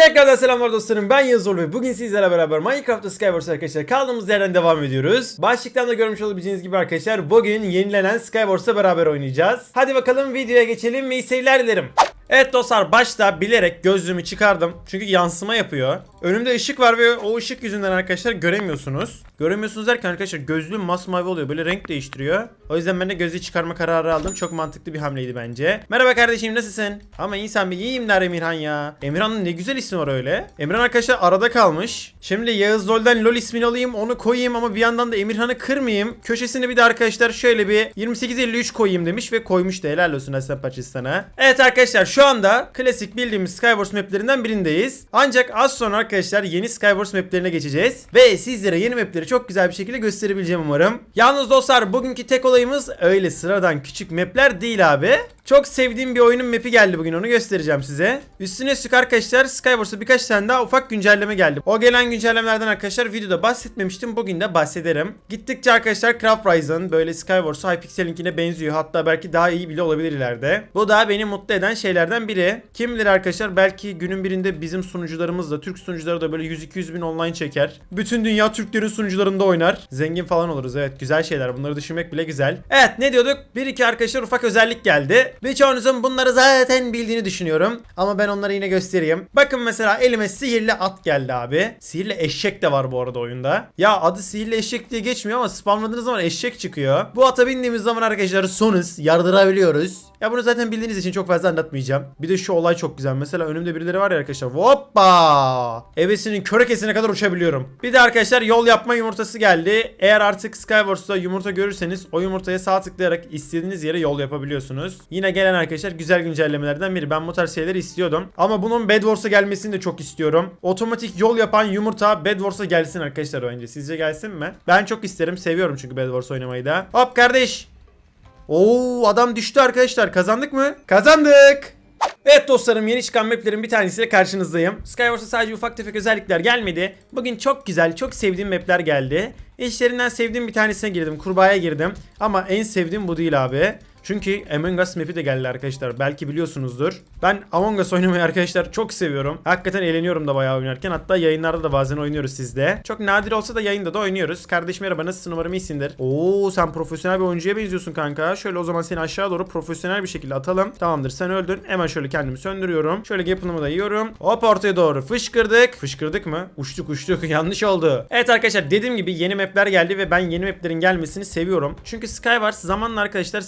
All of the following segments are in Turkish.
Tekrardan selamlar dostlarım ben Yazır ve bugün sizlerle beraber Minecraft'ta Skywars arkadaşlar kaldığımız yerden devam ediyoruz. Başlıktan da görmüş olabileceğiniz gibi arkadaşlar bugün yenilenen Skywars'la beraber oynayacağız. Hadi bakalım videoya geçelim ve seyirler dilerim. Evet dostlar başta bilerek gözlüğümü çıkardım çünkü yansıma yapıyor. Önümde ışık var ve o ışık yüzünden arkadaşlar göremiyorsunuz. Göremiyorsunuz derken arkadaşlar gözlüğüm masmavi oluyor böyle renk değiştiriyor. O yüzden ben de gözlüğü çıkarma kararı aldım. Çok mantıklı bir hamleydi bence. Merhaba kardeşim nasılsın? Ama insan bir iyiyim der Emirhan ya. Emirhan'ın ne güzel ismi var öyle. Emirhan arkadaşlar arada kalmış. Şimdi Yağız Lol'den Lol ismini alayım onu koyayım ama bir yandan da Emirhan'ı kırmayayım. Köşesine bir de arkadaşlar şöyle bir 2853 koyayım demiş ve koymuş da helal olsun Aslan Pakistan'a. Evet arkadaşlar şu anda klasik bildiğimiz Skywars maplerinden birindeyiz. Ancak az sonra arkadaşlar yeni Skywars maplerine geçeceğiz. Ve sizlere yeni mapleri çok güzel bir şekilde gösterebileceğim umarım. Yalnız dostlar bugünkü tek olayımız öyle sıradan küçük mapler değil abi. Çok sevdiğim bir oyunun mapi geldi bugün onu göstereceğim size. Üstüne üstlük arkadaşlar Skywars'a birkaç tane daha ufak güncelleme geldi. O gelen güncellemelerden arkadaşlar videoda bahsetmemiştim. Bugün de bahsederim. Gittikçe arkadaşlar Craft Rise'ın böyle Skywars'a Hypixel'inkine benziyor. Hatta belki daha iyi bile olabilir ileride. Bu da beni mutlu eden şeylerden biri. Kim bilir arkadaşlar belki günün birinde bizim sunucularımız da Türk sunucuları da böyle 100-200 bin online çeker. Bütün dünya Türklerin sunucularında oynar. Zengin falan oluruz evet güzel şeyler bunları düşünmek bile güzel. Evet ne diyorduk? Bir iki arkadaşlar ufak özellik geldi. Birçoğunuzun bunları zaten bildiğini düşünüyorum. Ama ben onları yine göstereyim. Bakın mesela elime sihirli at geldi abi. Sihirli eşek de var bu arada oyunda. Ya adı sihirli eşek diye geçmiyor ama spamladığınız zaman eşek çıkıyor. Bu ata bindiğimiz zaman arkadaşlar sonuz yardırabiliyoruz. Ya bunu zaten bildiğiniz için çok fazla anlatmayacağım. Bir de şu olay çok güzel. Mesela önümde birileri var ya arkadaşlar. Hoppa! Ebesinin körekesine kadar uçabiliyorum. Bir de arkadaşlar yol yapma yumurtası geldi. Eğer artık Skywars'ta yumurta görürseniz o yumurtaya sağ tıklayarak istediğiniz yere yol yapabiliyorsunuz. Yine gelen arkadaşlar güzel güncellemelerden biri. Ben bu tarz şeyleri istiyordum. Ama bunun Bed Wars'a gelmesini de çok istiyorum. Otomatik yol yapan yumurta Bed Wars'a gelsin arkadaşlar önce. Sizce gelsin mi? Ben çok isterim. Seviyorum çünkü Bed Wars oynamayı da. Hop kardeş. Oo adam düştü arkadaşlar. Kazandık mı? Kazandık. Evet dostlarım yeni çıkan maplerin bir tanesiyle karşınızdayım. Skywars'a sadece ufak tefek özellikler gelmedi. Bugün çok güzel, çok sevdiğim mapler geldi. İşlerinden sevdiğim bir tanesine girdim. Kurbağaya girdim. Ama en sevdiğim bu değil abi. Çünkü Among Us map'i de geldi arkadaşlar. Belki biliyorsunuzdur. Ben Among Us oynamayı arkadaşlar çok seviyorum. Hakikaten eğleniyorum da bayağı oynarken. Hatta yayınlarda da bazen oynuyoruz sizde. Çok nadir olsa da yayında da oynuyoruz. Kardeşim merhaba nasılsın umarım iyisindir. Oo sen profesyonel bir oyuncuya benziyorsun kanka. Şöyle o zaman seni aşağı doğru profesyonel bir şekilde atalım. Tamamdır sen öldün. Hemen şöyle kendimi söndürüyorum. Şöyle yapılımı da yiyorum. Hop ortaya doğru fışkırdık. Fışkırdık mı? Uçtuk uçtuk. Yanlış oldu. Evet arkadaşlar dediğim gibi yeni mapler geldi ve ben yeni maplerin gelmesini seviyorum. Çünkü Skywars zamanla arkadaşlar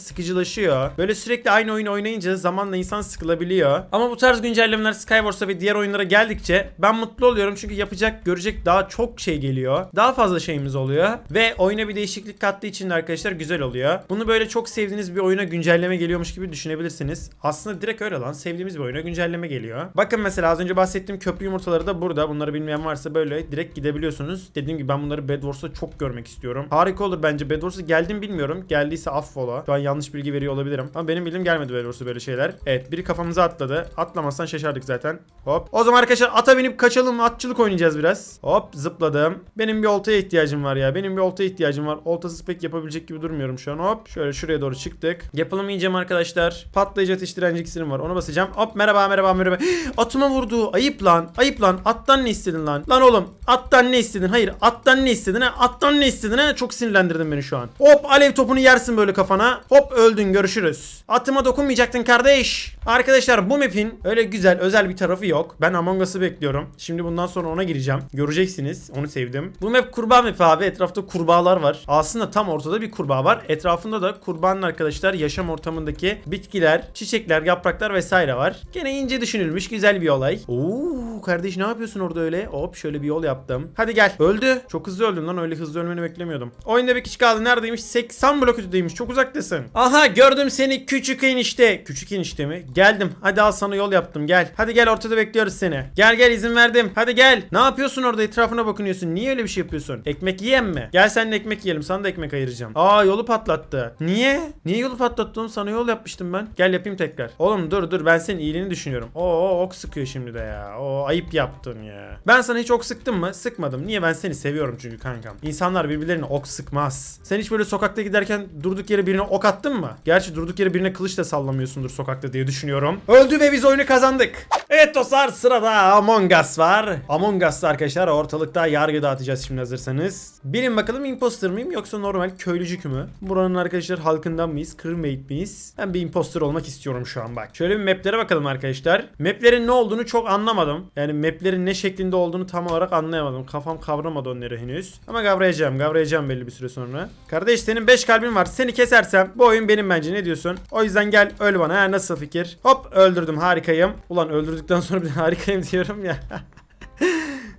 sıkıcılaşıyor. Böyle sürekli aynı oyunu oynayınca zamanla insan sıkılabiliyor. Ama bu tarz güncellemeler Skywars'a ve diğer oyunlara geldikçe ben mutlu oluyorum çünkü yapacak, görecek daha çok şey geliyor. Daha fazla şeyimiz oluyor ve oyuna bir değişiklik kattığı için de arkadaşlar güzel oluyor. Bunu böyle çok sevdiğiniz bir oyuna güncelleme geliyormuş gibi düşünebilirsiniz. Aslında direkt öyle lan. Sevdiğimiz bir oyuna güncelleme geliyor. Bakın mesela az önce bahsettiğim köprü yumurtaları da burada. Bunları bilmeyen varsa böyle direkt gidebiliyorsunuz. Dediğim gibi ben bunları Bed Wars'ta çok görmek istiyorum. Harika olur bence. Bed Wars'a geldim bilmiyorum. Geldiyse affola. Şu an yanlış bilgi veriyor olabilirim. Ama benim bildiğim gelmedi Bed Wars'a böyle şeyler. Evet biri kafamıza atladı. Atlamazsan şaşardık zaten. Hop. O zaman arkadaşlar ata binip kaçalım. Atçılık oynayacağız biraz. Hop zıpladım. Benim bir oltaya ihtiyacım var ya. Benim bir oltaya ihtiyacım var. Oltasız pek yapabilecek gibi durmuyorum şu an. Hop. Şöyle şuraya doğru çıktık. Yapılamayacağım arkadaşlar. Patlayıcı ateş direnci var. Ona basacağım. Hop merhaba merhaba merhaba. Atıma vurdu. Ayıp lan. Ayıp lan. Attan ne istedin lan? Lan oğlum. Attan ne istedin? Hayır. Attan ne istedin ha? Attan ne istedin ha? Çok sinirlendirdin beni şu an. Hop alev topunu yersin böyle kafana. Hop öldün. Görüşürüz. Atıma dokunmayacaktın kardeş. Arkadaşlar bu map'in öyle güzel özel bir tarafı yok. Ben Among Us'ı bekliyorum. Şimdi bundan sonra ona gireceğim. Göreceksiniz. Onu sevdim. Bu map kurbağa map abi. Etrafta kurbağalar var. Aslında tam ortada bir kurbağa var. Etrafında da kurbağanın arkadaşlar yaşam ortamındaki bitkiler, çiçekler, yapraklar vesaire var. Gene ince düşünülmüş güzel bir olay. Oo kardeş ne yapıyorsun orada öyle? Hop şöyle bir yol yaptım. Hadi gel. Öldü. Çok hızlı öldün lan. Öyle hızlı ölmeni beklemiyordum. Oyunda bir kişi kaldı. Neredeymiş? 80 blok ötedeymiş. Çok uzaktasın. Aha gördüm seni küçük enişte. Küçük enişte mi? Geldim. Hadi al sana yol yaptım. Gel. Hadi gel ortada bekliyoruz seni. Gel gel izin verdim. Hadi gel. Ne yapıyorsun orada? Etrafına bakınıyorsun. Niye öyle bir şey yapıyorsun? Ekmek yiyen mi? Gel seninle ekmek yiyelim. Sana da ekmek ayıracağım. Aa yolu patlattı. Niye? Niye yolu patlattı oğlum? Sana yol yapmıştım ben. Gel yapayım tekrar. Oğlum dur dur ben senin iyiliğini düşünüyorum. Oo ok sıkıyor şimdi de ya. Oo ayıp yaptın ya. Ben sana hiç ok sıktım mı? Sıkmadım. Niye? Ben seni seviyorum çünkü kankam. İnsanlar birbirlerine ok sıkmaz. Sen hiç böyle sokakta giderken durduk yere birine ok attın mı? Gerçi durduk yere birine kılıç da sallamıyorsundur sokakta diye düşünüyorum. Öldü ve biz oyunu kazandık. Evet dostlar sırada Among Us var. Among Us'ta arkadaşlar ortalıkta yargı dağıtacağız şimdi hazırsanız. Bilin bakalım imposter mıyım yoksa normal köylücük mü? Buranın arkadaşlar halkından mıyız? Crewmate miyiz? Ben bir imposter olmak istiyorum şu an bak. Şöyle bir maplere bakalım arkadaşlar. Maplerin ne olduğunu çok anlamadım. Yani maplerin ne şeklinde olduğunu tam olarak anlayamadım. Kafam kavramadı onları henüz. Ama kavrayacağım kavrayacağım belli bir süre sonra. Kardeş senin 5 kalbin var. Seni kesersem bu oyun benim bence ne diyorsun? O yüzden gel öl bana. Ha, nasıl fikir? Hop öldürdüm harikayım. Ulan öldürdükten sonra bir harikayım diyorum ya.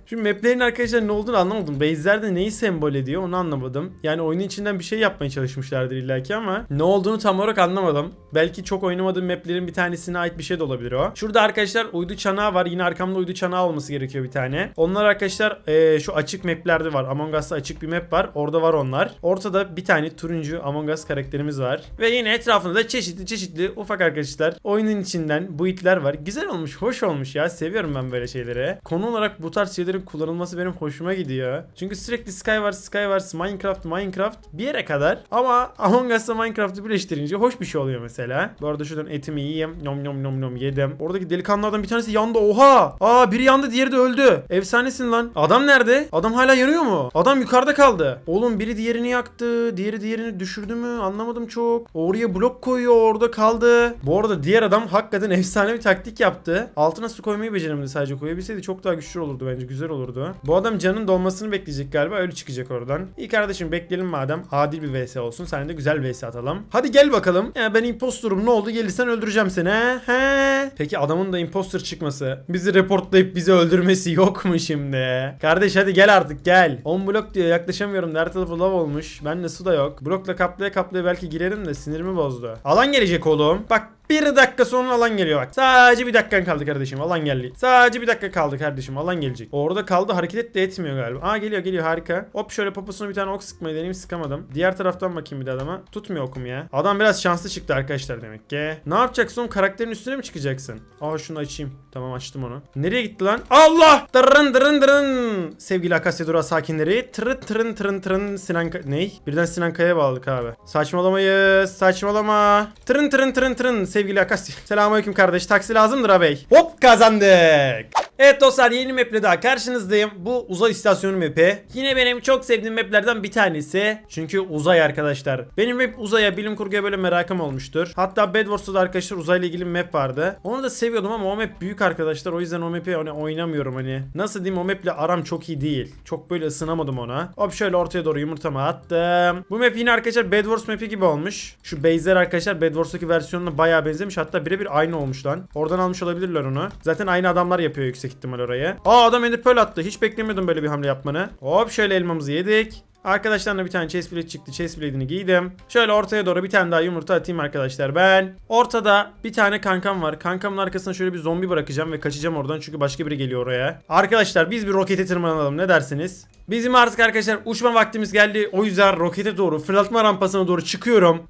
Şu maplerin arkadaşlar ne olduğunu anlamadım. Base'lerde neyi sembol ediyor onu anlamadım. Yani oyunun içinden bir şey yapmaya çalışmışlardır illaki ama ne olduğunu tam olarak anlamadım. Belki çok oynamadığım maplerin bir tanesine ait bir şey de olabilir o. Şurada arkadaşlar uydu çanağı var. Yine arkamda uydu çanağı olması gerekiyor bir tane. Onlar arkadaşlar eee, şu açık maplerde var. Among Us'ta açık bir map var. Orada var onlar. Ortada bir tane turuncu Among Us karakterimiz var. Ve yine etrafında da çeşitli çeşitli ufak arkadaşlar oyunun içinden bu itler var. Güzel olmuş, hoş olmuş ya. Seviyorum ben böyle şeyleri. Konu olarak bu tarz şeylerin kullanılması benim hoşuma gidiyor. Çünkü sürekli Skywars, Skywars, Minecraft, Minecraft bir yere kadar ama Among Us'la Minecraft'ı birleştirince hoş bir şey oluyor mesela. Bu arada şuradan etimi yiyeyim. Nom nom nom nom yedim. Oradaki delikanlılardan bir tanesi yandı. Oha! Aa biri yandı diğeri de öldü. Efsanesin lan. Adam nerede? Adam hala yanıyor mu? Adam yukarıda kaldı. Oğlum biri diğerini yaktı. Diğeri diğerini düşürdü mü? Anlamadım çok. Oraya blok koyuyor orada kaldı. Bu arada diğer adam hakikaten efsane bir taktik yaptı. Altına su koymayı beceremedi sadece koyabilseydi çok daha güçlü olurdu bence. Güzel olurdu. Bu adam canın dolmasını bekleyecek galiba. Öyle çıkacak oradan. İyi kardeşim bekleyelim madem. Adil bir vs olsun. Sen de güzel vs atalım. Hadi gel bakalım. Ya ben impostorum. Ne oldu? Gelirsen öldüreceğim seni. He? He? Peki adamın da imposter çıkması. Bizi reportlayıp bizi öldürmesi yok mu şimdi? Kardeş hadi gel artık gel. 10 blok diyor. Yaklaşamıyorum. Her tarafı lav olmuş. Bende su da yok. Blokla kaplaya kaplaya belki girerim de sinirimi bozdu. Alan gelecek oğlum. Bak bir dakika sonra alan geliyor bak. Sadece bir dakikan kaldı kardeşim. Alan geldi. Sadece bir dakika kaldı kardeşim. Alan gelecek. Orada kaldı. Hareket et de etmiyor galiba. Aa geliyor geliyor harika. Hop şöyle poposuna bir tane ok sıkmayı deneyim sıkamadım. Diğer taraftan bakayım bir de adama. Tutmuyor okum ya. Adam biraz şanslı çıktı arkadaşlar demek ki. Ne yapacaksın? Karakterin üstüne mi çıkacaksın? Aa şunu açayım. Tamam açtım onu. Nereye gitti lan? Allah! Dırın dırın dırın. Sevgili Akasya Durağı sakinleri. Tırın tırın tırın tırın Sinan Ney? Birden Sinan Kaya'ya bağladık abi. Saçmalamayız. Saçmalama. Tırın tırın tırın tırın sevgili Akasya. Selamünaleyküm kardeş. Taksi lazımdır ağabey. Hop kazandık. Evet dostlar yeni maple daha karşınızdayım. Bu uzay istasyonu mapi. Yine benim çok sevdiğim maplerden bir tanesi. Çünkü uzay arkadaşlar. Benim hep uzaya, bilim kurguya böyle merakım olmuştur. Hatta Bed Wars'ta da arkadaşlar uzayla ilgili map vardı. Onu da seviyordum ama o map büyük arkadaşlar. O yüzden o map'i hani oynamıyorum hani. Nasıl diyeyim o maple aram çok iyi değil. Çok böyle ısınamadım ona. Hop şöyle ortaya doğru yumurtamı attım. Bu map yine arkadaşlar Bed Wars map'i gibi olmuş. Şu base'ler arkadaşlar Bed Wars'taki versiyonuna bayağı benzemiş. Hatta birebir aynı olmuş lan. Oradan almış olabilirler onu. Zaten aynı adamlar yapıyor yüksek ihtimal oraya. Aa adam Ender attı. Hiç beklemiyordum böyle bir hamle yapmanı. Hop şöyle elmamızı yedik. Arkadaşlarına bir tane chest plate çıktı. Chest plate'ini giydim. Şöyle ortaya doğru bir tane daha yumurta atayım arkadaşlar ben. Ortada bir tane kankam var. Kankamın arkasına şöyle bir zombi bırakacağım ve kaçacağım oradan çünkü başka biri geliyor oraya. Arkadaşlar biz bir rokete tırmanalım ne dersiniz? Bizim artık arkadaşlar uçma vaktimiz geldi. O yüzden rokete doğru fırlatma rampasına doğru çıkıyorum.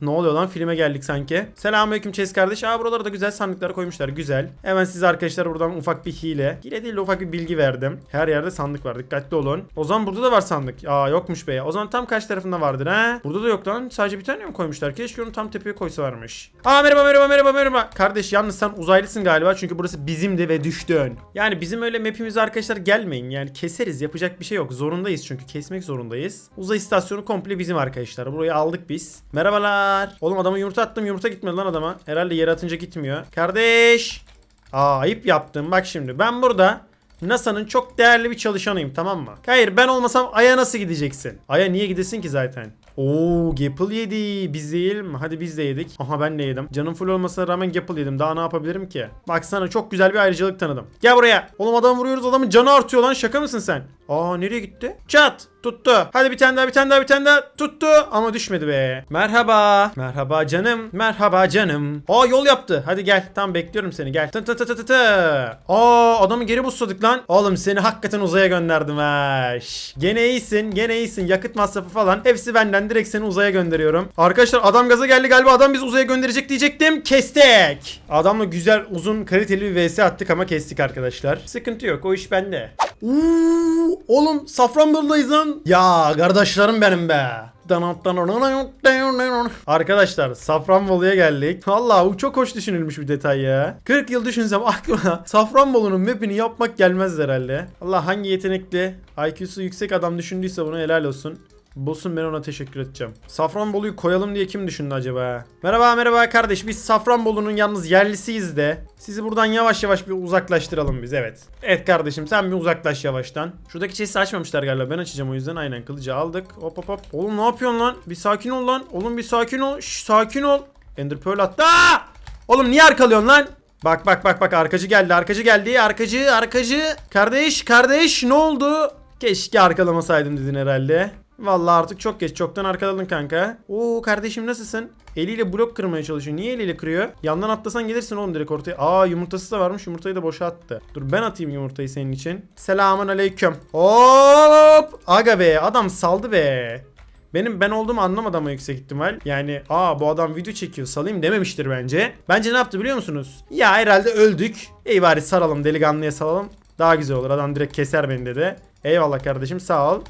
Ne oluyor lan filme geldik sanki. Selamünaleyküm Chess kardeş. Aa buralara da güzel sandıklar koymuşlar. Güzel. Hemen size arkadaşlar buradan ufak bir hile. Hile değil de ufak bir bilgi verdim. Her yerde sandık var. Dikkatli olun. O zaman burada da var sandık. Aa yokmuş be. O zaman tam kaç tarafında vardır ha? Burada da yok lan. Sadece bir tane mi koymuşlar? Keşke onu tam tepeye koysa varmış. Aa merhaba merhaba merhaba merhaba. Kardeş yalnız sen uzaylısın galiba. Çünkü burası bizimdi ve düştün. Yani bizim öyle map'imize arkadaşlar gelmeyin. Yani keseriz. Yapacak bir şey yok. Zorundayız çünkü. Kesmek zorundayız. Uzay istasyonu komple bizim arkadaşlar. Burayı aldık biz. Merhabalar. Oğlum adama yumurta attım. Yumurta gitmedi lan adama. Herhalde yere atınca gitmiyor. Kardeş. Aa ayıp yaptım. Bak şimdi ben burada NASA'nın çok değerli bir çalışanıyım tamam mı? Hayır ben olmasam Ay'a nasıl gideceksin? Ay'a niye gidesin ki zaten? Oo Gapple yedi. Biz değil mi? Hadi biz de yedik. Aha ben de yedim. Canım full olmasına rağmen Gapple yedim. Daha ne yapabilirim ki? Baksana çok güzel bir ayrıcalık tanıdım. Gel buraya. Oğlum adam vuruyoruz adamın canı artıyor lan. Şaka mısın sen? Aa nereye gitti? Çat. Tuttu. Hadi bir tane daha bir tane daha bir tane daha. Tuttu ama düşmedi be. Merhaba. Merhaba canım. Merhaba canım. Aa yol yaptı. Hadi gel. Tam bekliyorum seni gel. Tı tı tı tı tı. Aa adamı geri busladık lan. Oğlum seni hakikaten uzaya gönderdim ha. Gene iyisin. Gene iyisin. Yakıt masrafı falan. Hepsi benden. Direkt seni uzaya gönderiyorum. Arkadaşlar adam gaza geldi galiba. Adam bizi uzaya gönderecek diyecektim. Kestik. Adamla güzel uzun kaliteli bir vs attık ama kestik arkadaşlar. Sıkıntı yok. O iş bende. Uuu, oğlum Safranbolu'dayız lan. Ya kardeşlerim benim be. Arkadaşlar Safranbolu'ya geldik. Vallahi bu çok hoş düşünülmüş bir detay ya. 40 yıl düşünsem aklıma Safranbolu'nun map'ini yapmak gelmez herhalde. Allah hangi yetenekli IQ'su yüksek adam düşündüyse bunu helal olsun. Bulsun ben ona teşekkür edeceğim. Safranbolu'yu koyalım diye kim düşündü acaba? Merhaba merhaba kardeş biz Safranbolu'nun yalnız yerlisiyiz de. Sizi buradan yavaş yavaş bir uzaklaştıralım biz evet. Evet kardeşim sen bir uzaklaş yavaştan. Şuradaki chest'i açmamışlar galiba ben açacağım o yüzden aynen kılıcı aldık. Hop hop hop. Oğlum ne yapıyorsun lan? Bir sakin ol lan. Oğlum bir sakin ol. Şş, sakin ol. Ender Pearl attı. Aa! Oğlum niye arkalıyorsun lan? Bak bak bak bak arkacı geldi arkacı geldi arkacı arkacı. Kardeş kardeş ne oldu? Keşke arkalamasaydım dedin herhalde. Vallahi artık çok geç. Çoktan arkaladın kanka. Oo kardeşim nasılsın? Eliyle blok kırmaya çalışıyor. Niye eliyle kırıyor? Yandan atlasan gelirsin oğlum direkt ortaya. Aa yumurtası da varmış. Yumurtayı da boşa attı. Dur ben atayım yumurtayı senin için. Selamun aleyküm. Hop! Aga be adam saldı be. Benim ben olduğumu anlamadı ama yüksek ihtimal. Yani aa bu adam video çekiyor salayım dememiştir bence. Bence ne yaptı biliyor musunuz? Ya herhalde öldük. İyi bari saralım delikanlıya salalım. Daha güzel olur adam direkt keser beni dedi. Eyvallah kardeşim sağ ol.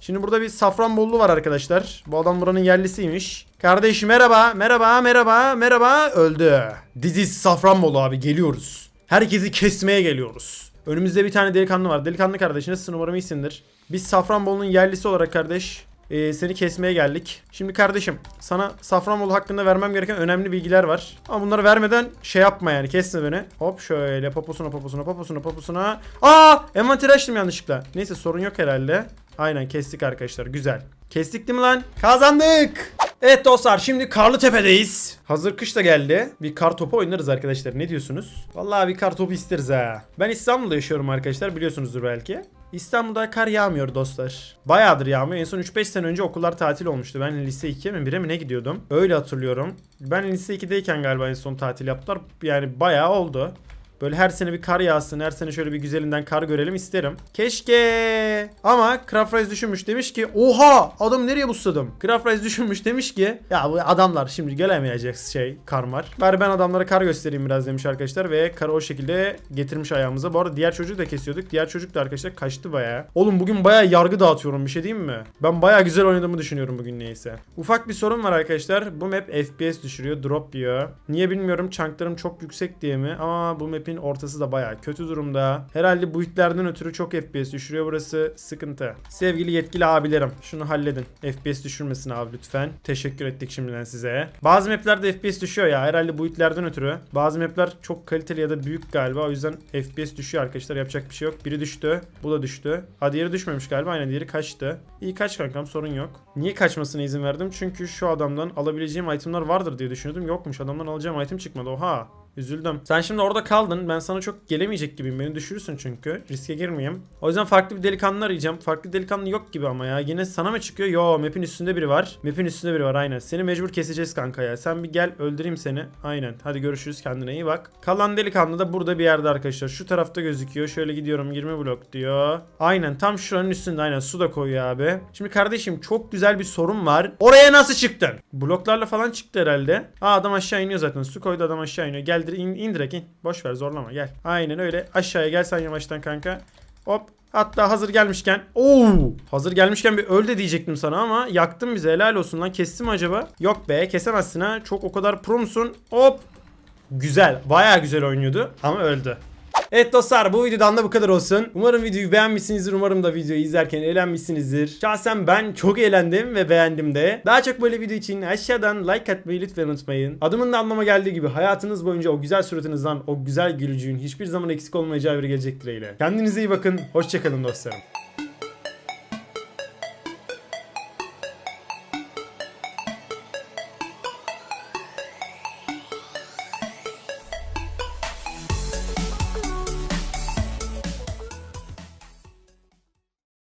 Şimdi burada bir Safranbolu var arkadaşlar. Bu adam buranın yerlisiymiş. Kardeş merhaba, merhaba, merhaba, merhaba. Öldü. This is Safranbolu abi geliyoruz. Herkesi kesmeye geliyoruz. Önümüzde bir tane delikanlı var. Delikanlı kardeş nasılsın umarım iyisindir. Biz Safranbolu'nun yerlisi olarak kardeş ee, seni kesmeye geldik. Şimdi kardeşim sana Safranbolu hakkında vermem gereken önemli bilgiler var. Ama bunları vermeden şey yapma yani kesme beni. Hop şöyle poposuna poposuna poposuna poposuna. Aa envanteri açtım yanlışlıkla. Neyse sorun yok herhalde. Aynen kestik arkadaşlar güzel. Kestik değil mi lan? Kazandık. Evet dostlar şimdi Karlıtepe'deyiz. Hazır kış da geldi. Bir kar topu oynarız arkadaşlar. Ne diyorsunuz? Vallahi bir kar topu isteriz ha. Ben İstanbul'da yaşıyorum arkadaşlar biliyorsunuzdur belki. İstanbul'da kar yağmıyor dostlar. Bayağıdır yağmıyor. En son 3-5 sene önce okullar tatil olmuştu. Ben lise 2'ye mi 1'e mi ne gidiyordum? Öyle hatırlıyorum. Ben lise 2'deyken galiba en son tatil yaptılar. Yani bayağı oldu. Böyle her sene bir kar yağsın, her sene şöyle bir güzelinden kar görelim isterim. Keşke. Ama Craft düşünmüş demiş ki oha adam nereye busladım? Craft düşünmüş demiş ki ya bu adamlar şimdi gelemeyecek şey karmar. Bari ben adamlara kar göstereyim biraz demiş arkadaşlar ve karı o şekilde getirmiş ayağımıza. Bu arada diğer çocuğu da kesiyorduk. Diğer çocuk da arkadaşlar kaçtı bayağı. Oğlum bugün bayağı yargı dağıtıyorum bir şey diyeyim mi? Ben bayağı güzel oynadığımı düşünüyorum bugün neyse. Ufak bir sorun var arkadaşlar. Bu map FPS düşürüyor, drop diyor. Niye bilmiyorum. Chunklarım çok yüksek diye mi? Ama bu map'in ortası da bayağı kötü durumda. Herhalde bu hitlerden ötürü çok FPS düşürüyor. Burası sıkıntı. Sevgili yetkili abilerim şunu halledin. FPS düşürmesin abi lütfen. Teşekkür ettik şimdiden size. Bazı maplerde FPS düşüyor ya. Herhalde bu hitlerden ötürü. Bazı mapler çok kaliteli ya da büyük galiba. O yüzden FPS düşüyor arkadaşlar. Yapacak bir şey yok. Biri düştü. Bu da düştü. Ha diğeri düşmemiş galiba. Aynen diğeri kaçtı. İyi kaç kankam sorun yok. Niye kaçmasına izin verdim? Çünkü şu adamdan alabileceğim itemler vardır diye düşünüyordum. Yokmuş. Adamdan alacağım item çıkmadı. Oha. Üzüldüm. Sen şimdi orada kaldın. Ben sana çok gelemeyecek gibiyim. Beni düşürürsün çünkü. Riske girmeyeyim. O yüzden farklı bir delikanlı arayacağım. Farklı delikanlı yok gibi ama ya. Yine sana mı çıkıyor? Yo map'in üstünde biri var. Map'in üstünde biri var aynen. Seni mecbur keseceğiz kanka ya. Sen bir gel öldüreyim seni. Aynen. Hadi görüşürüz kendine iyi bak. Kalan delikanlı da burada bir yerde arkadaşlar. Şu tarafta gözüküyor. Şöyle gidiyorum 20 blok diyor. Aynen tam şuranın üstünde aynen su da koyuyor abi. Şimdi kardeşim çok güzel bir sorun var. Oraya nasıl çıktın? Bloklarla falan çıktı herhalde. Aa adam aşağı iniyor zaten. Su koydu adam aşağı iniyor. Gel dir- in, in direkt in. Boş ver zorlama gel. Aynen öyle. Aşağıya gel sen yavaştan kanka. Hop. Hatta hazır gelmişken. Oo! Hazır gelmişken bir öl de diyecektim sana ama yaktın bizi helal olsun lan. Kestim acaba? Yok be kesemezsin ha. Çok o kadar pro musun? Hop. Güzel. Bayağı güzel oynuyordu ama öldü. Evet dostlar bu videodan da bu kadar olsun. Umarım videoyu beğenmişsinizdir. Umarım da videoyu izlerken eğlenmişsinizdir. Şahsen ben çok eğlendim ve beğendim de. Daha çok böyle video için aşağıdan like atmayı lütfen unutmayın. Adımın da anlama geldiği gibi hayatınız boyunca o güzel suratınızdan o güzel gülücüğün hiçbir zaman eksik olmayacağı bir gelecek dileğiyle. Kendinize iyi bakın. Hoşçakalın dostlarım.